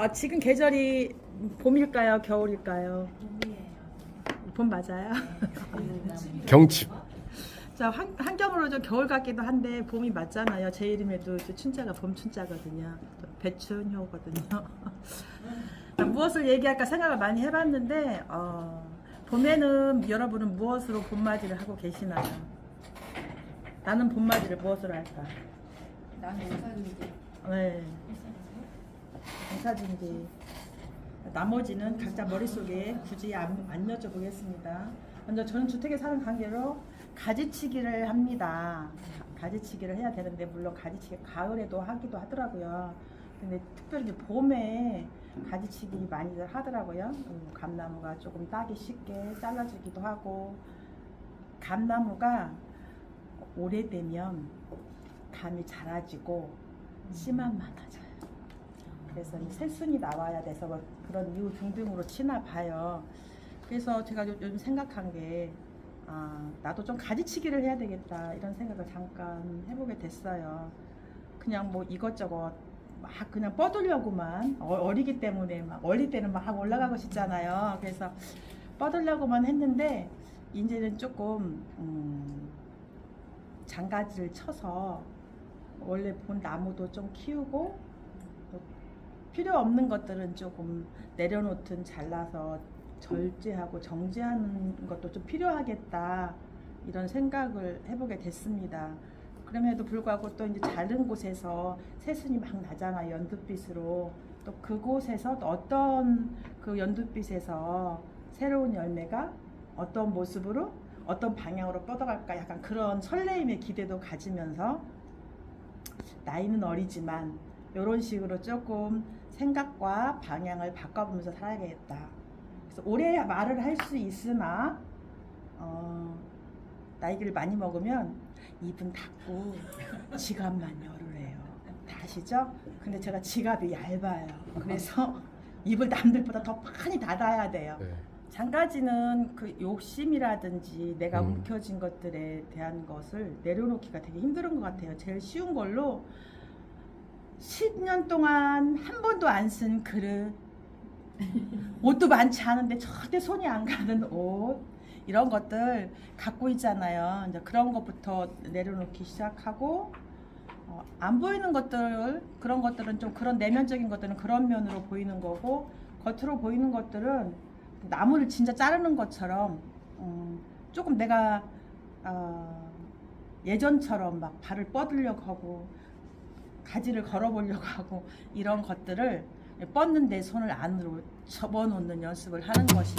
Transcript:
아, 지금 계절이 봄일까요? 겨울일까요? 봄 맞아요. 경칩. 자, 환, 환경으로 좀 겨울 같기도 한데 봄이 맞잖아요. 제 이름에도 이제 춘자가 봄 춘자거든요. 또 배춘효거든요. 무엇을 얘기할까 생각을 많이 해봤는데 어, 봄에는 여러분은 무엇으로 봄맞이를 하고 계시나요? 나는 봄맞이를 무엇으로 할까? 나는 의사인데 네. 인사준비. 나머지는 각자 머릿속에 굳이 안, 안 여쭤보겠습니다. 먼저 저는 주택에 사는 관계로 가지치기를 합니다. 가지치기를 해야 되는데 물론 가지치기 가을에도 하기도 하더라고요. 근데 특별히 봄에 가지치기 많이들 하더라고요. 음, 감나무가 조금 따기 쉽게 잘라주기도 하고 감나무가 오래되면 감이 자라지고 씨만 많아져요. 그래서 이 새순이 나와야 돼서 뭐 그런 이유 등등으로 치나 봐요. 그래서 제가 요- 요즘 생각한 게 아, 나도 좀 가지치기를 해야 되겠다 이런 생각을 잠깐 해보게 됐어요. 그냥 뭐 이것저것 막 그냥 뻗으려고만 어, 어리기 때문에 막 어릴 때는 막 올라가고 싶잖아요. 그래서 뻗으려고만 했는데 이제는 조금 음, 장가지를 쳐서 원래 본 나무도 좀 키우고 또 필요 없는 것들은 조금 내려놓든 잘라서 절제하고 정제하는 것도 좀 필요하겠다 이런 생각을 해보게 됐습니다. 그럼에도 불구하고 또 이제 자른 곳에서 새순이 막 나잖아 연두빛으로 또 그곳에서 또 어떤 그 연두빛에서 새로운 열매가 어떤 모습으로 어떤 방향으로 뻗어갈까 약간 그런 설레임의 기대도 가지면서 나이는 어리지만 이런 식으로 조금 생각과 방향을 바꿔보면서 살아야겠다. 그래서 올해 말을 할 수 있으나 어, 나이를 많이 먹으면 입은 닫고 지갑만 열으래요. 다 아시죠? 근데 제가 지갑이 얇아요. 그래서 입을 남들보다 더 많이 닫아야 돼요. 네. 장가지는 그 욕심이라든지 내가 음. 움켜쥔 것들에 대한 것을 내려놓기가 되게 힘든 것 같아요. 제일 쉬운 걸로 10년 동안 한 번도 안 쓴 그릇, 옷도 많지 않은데 절대 손이 안 가는 옷, 이런 것들 갖고 있잖아요. 이제 그런 것부터 내려놓기 시작하고, 어, 안 보이는 것들, 그런 것들은 좀 그런 내면적인 것들은 그런 면으로 보이는 거고, 겉으로 보이는 것들은 나무를 진짜 자르는 것처럼 음, 조금 내가 어, 예전처럼 막 발을 뻗으려고 하고 가지를 걸어보려고 하고 이런 것들을 뻗는 데 손을 안으로 접어놓는 연습을 하는 것이